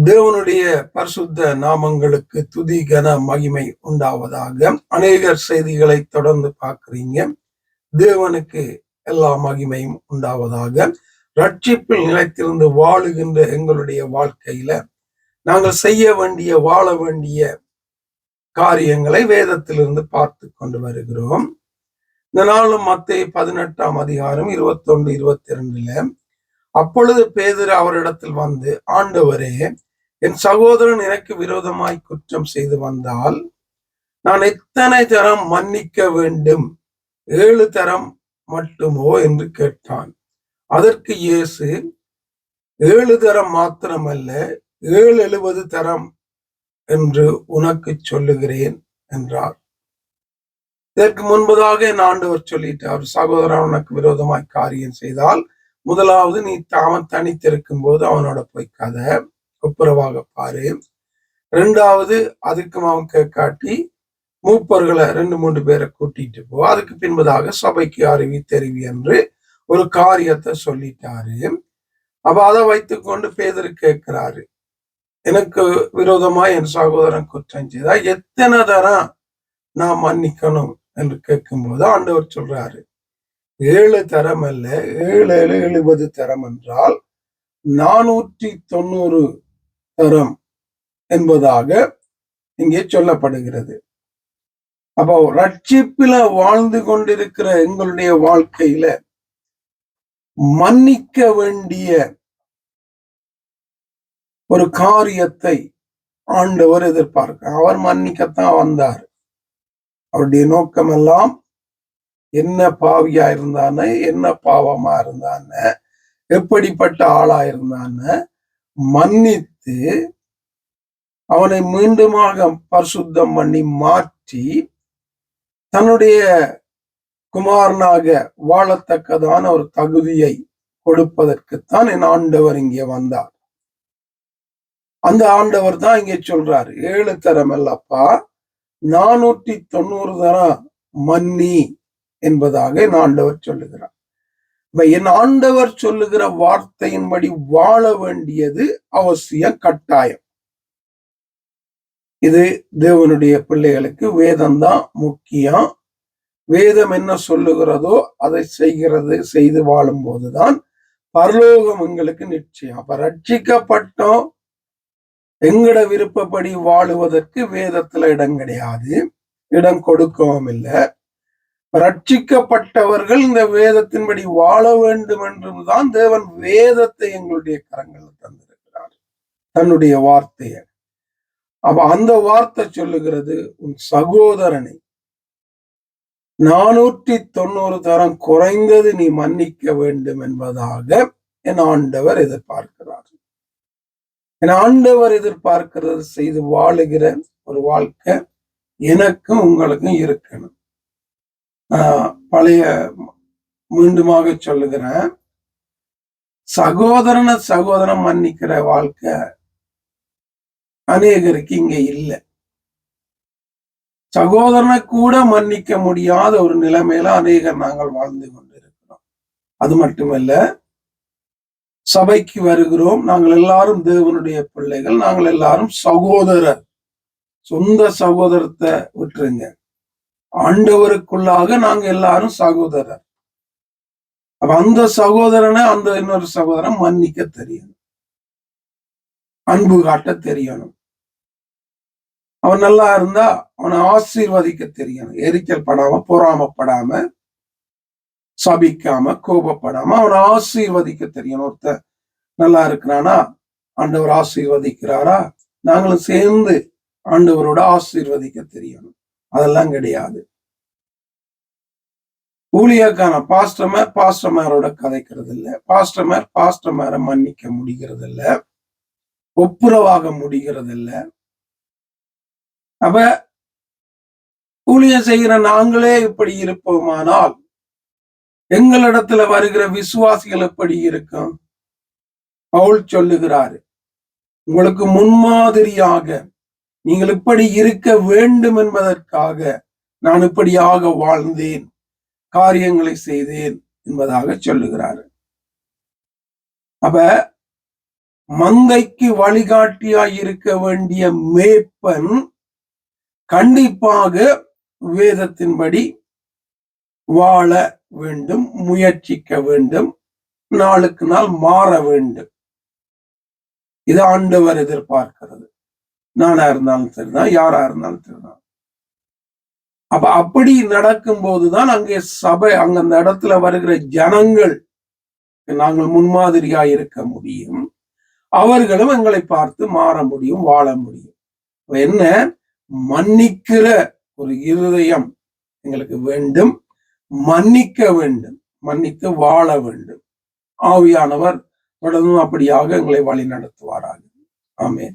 தேவனுடைய பரிசுத்த நாமங்களுக்கு துதி கன மகிமை உண்டாவதாக. அநேகர் செய்திகளை தொடர்ந்து பார்க்கிறீங்க. தேவனுக்கு எல்லா மகிமையும் உண்டாவதாக. ரட்சிப்பில் நிலைத்திருந்து வாழுகின்ற எங்களுடைய வாழ்க்கையில நாங்கள் செய்ய வேண்டிய வாழ வேண்டிய காரியங்களை வேதத்திலிருந்து பார்த்து கொண்டு வருகிறோம். இந்த நாளும் மத்திய பதினெட்டாம் அதிகாரம் இருபத்தி ஒன்று இருபத்தி இரண்டுல அப்பொழுது பேதர் அவரிடத்தில் வந்து ஆண்டவரே என் சகோதரன் எனக்கு விரோதமாய் குற்றம் செய்து வந்தால் நான் எத்தனை தரம் மன்னிக்க வேண்டும்? ஏழு தரம் மட்டுமோ? என்று கேட்டான். அதற்கு இயேசு ஏழு தரம் மாத்திரமல்ல ஏழு எழுபது தரம் என்று உனக்கு சொல்லுகிறேன் என்றார். இதற்கு முன்பதாக என் ஆண்டவர் சொல்லிட்டார் சகோதரன் உனக்கு விரோதமாய் காரியம் செய்தால் முதலாவது நீ அவன் தனித்திருக்கும் போது அவனோட போய் கதை ஒப்புரவாக பாரு. ரெண்டாவது அதுக்கும் அவன் காட்டி மூப்பர்களை ரெண்டு மூன்று பேரை கூட்டிட்டு போ. அதுக்கு பின்பதாக சபைக்கு அறிவி தெரிவி என்று ஒரு காரியத்தை சொல்லிட்டாரு. அப்ப அதை வைத்துக்கொண்டு பேதர் கேட்கிறாரு எனக்கு விரோதமா என் சகோதரன் குற்றம் செய்தா எத்தனை தரம் நான் மன்னிக்கணும்? என்று கேட்கும்போது ஆண்டவர் சொல்றாரு ஏழு தரம் அல்ல ஏழு ஏழு எழுபது தரம் என்றால் நானூற்றி தொண்ணூறு தரம் என்பதாக இங்கே சொல்லப்படுகிறது. அப்போ ரட்சிப்பில வாழ்ந்து கொண்டிருக்கிற எங்களுடைய வாழ்க்கையில மன்னிக்க வேண்டிய ஒரு காரியத்தை ஆண்டவர் எதிர்பார்க்க அவர் மன்னிக்கத்தான் வந்தார். அவருடைய நோக்கமெல்லாம் என்ன பாவியா இருந்தான என்ன பாவமா இருந்தான எப்படிப்பட்ட ஆளா இருந்தான மன்னித்து அவனை மீண்டுமாக பரிசுத்தம் பண்ணி மாற்றி தன்னுடைய குமாரனாக வாழத்தக்கதான ஒரு தகுதியை கொடுப்பதற்குத்தான் என் ஆண்டவர் இங்கே வந்தார். அந்த ஆண்டவர் தான் இங்கே சொல்றாரு ஏழு தரம் அல்லப்பா நானூற்றி தொண்ணூறு தரம் மன்னி. என்பதாக என் ஆண்டவர் சொல்லுகிறார். என் ஆண்டவர் சொல்லுகிற வார்த்தையின்படி வாழ வேண்டியது அவசியம் கட்டாயம். இது தேவனுடைய பிள்ளைகளுக்கு வேதம் தான் முக்கியம். வேதம் என்ன சொல்லுகிறதோ அதை செய்கிறது செய்து வாழும் போதுதான் பரலோகம் எங்களுக்கு நிச்சயம். அப்ப ரட்சிக்கப்பட்டோம். எங்கட விருப்பப்படி வாழுவதற்கு வேதத்துல இடம் கிடையாது. இடம் கொடுக்கவும் இல்லை. ரட்சிக்கப்பட்டவர்கள் இந்த வேதத்தின்படி வாழ வேண்டும் என்றுதான் தேவன் வேதத்தை எங்களுடைய கரங்களில் தந்திருக்கிறார். தன்னுடைய வார்த்தையை. அப்ப அந்த வார்த்தை சொல்லுகிறது உன் சகோதரனை நானூற்றி தொண்ணூறு தரம் குறைந்தது நீ மன்னிக்க வேண்டும் என்பதாக என் ஆண்டவர் எதிர்பார்க்கிறார். என் ஆண்டவர் எதிர்பார்க்கிறது செய்து வாழுகிற ஒரு வாழ்க்கை எனக்கும் உங்களுக்கும் இருக்கணும். பழைய மீண்டுமாக சொல்லுகிறேன் சகோதரன சகோதரன் மன்னிக்கிற வாழ்க்கை அநேகருக்கு இங்க இல்லை. சகோதரனை கூட மன்னிக்க முடியாத ஒரு நிலைமையில அநேகர் நாங்கள் வாழ்ந்து கொண்டிருக்கிறோம். அது மட்டுமல்ல சபைக்கு வருகிறோம். நாங்கள் எல்லாரும் தேவனுடைய பிள்ளைகள். நாங்கள் எல்லாரும் சகோதரர். சொந்த சகோதரத்தை விட்டுருங்க. ஆண்டவருக்குள்ளாக நாங்க எல்லாரும் சகோதரர். அப்ப அந்த சகோதரனை அந்த இன்னொரு சகோதரன் மன்னிக்க தெரியணும். அன்பு காட்ட தெரியணும். அவன் நல்லா இருந்தா அவனை ஆசீர்வதிக்க தெரியணும். எரிச்சல் படாம பொறாமப்படாம சபிக்காம கோபப்படாம அவனை ஆசீர்வதிக்க தெரியணும். ஒருத்த நல்லா இருக்கிறானா? ஆண்டவர் ஆசீர்வதிக்கிறாரா? நாங்களும் சேர்ந்து ஆண்டவரோட ஆசீர்வதிக்க தெரியணும். அதெல்லாம் கிடையாது. ஊழியக்கான பாஸ்டமர் பாஸ்டமரோட கதைக்கிறது இல்லை பாஸ்டமர் பாஸ்டமரை மன்னிக்க முடிகிறது இல்ல ஒப்புரவாக முடிகிறது இல்லை அப்ப ஊழியம் செய்கிற நாங்களே இப்படி இருப்போமானால் எங்களிடத்துல வருகிற விசுவாசிகள் எப்படி இருக்கும்? பவுல் சொல்லுகிறாரு உங்களுக்கு முன்மாதிரியாக நீங்கள் இப்படி இருக்க வேண்டும் என்பதற்காக நான் இப்படியாக வாழ்ந்தேன் காரியங்களை செய்தேன் என்பதாக சொல்லுகிறாரு. அப்ப மந்தைக்கு வழிகாட்டியாய் இருக்க வேண்டிய மேப்பன் கண்டிப்பாக வேதத்தின்படி வாழ வேண்டும் முயற்சிக்க வேண்டும் நாளுக்கு நாள் மாற வேண்டும். இது ஆண்டவர் எதிர்பார்க்கிறது. நானா இருந்தாலும் சரிதான் யாரா இருந்தாலும் சரிதான். அப்ப அப்படி நடக்கும் போதுதான் அங்கே சபை அங்க அந்த இடத்துல வருகிற ஜனங்கள் நாங்கள் முன்மாதிரியா இருக்க முடியும். அவர்களும் எங்களை பார்த்து மாற முடியும் வாழ முடியும். என்ன? மன்னிக்கிற ஒரு இருதயம் எங்களுக்கு வேண்டும். மன்னிக்க வேண்டும். மன்னித்து வாழ வேண்டும். ஆவியானவர் தொடர்ந்து அப்படியாக எங்களை வழி நடத்துவாராக ஆமே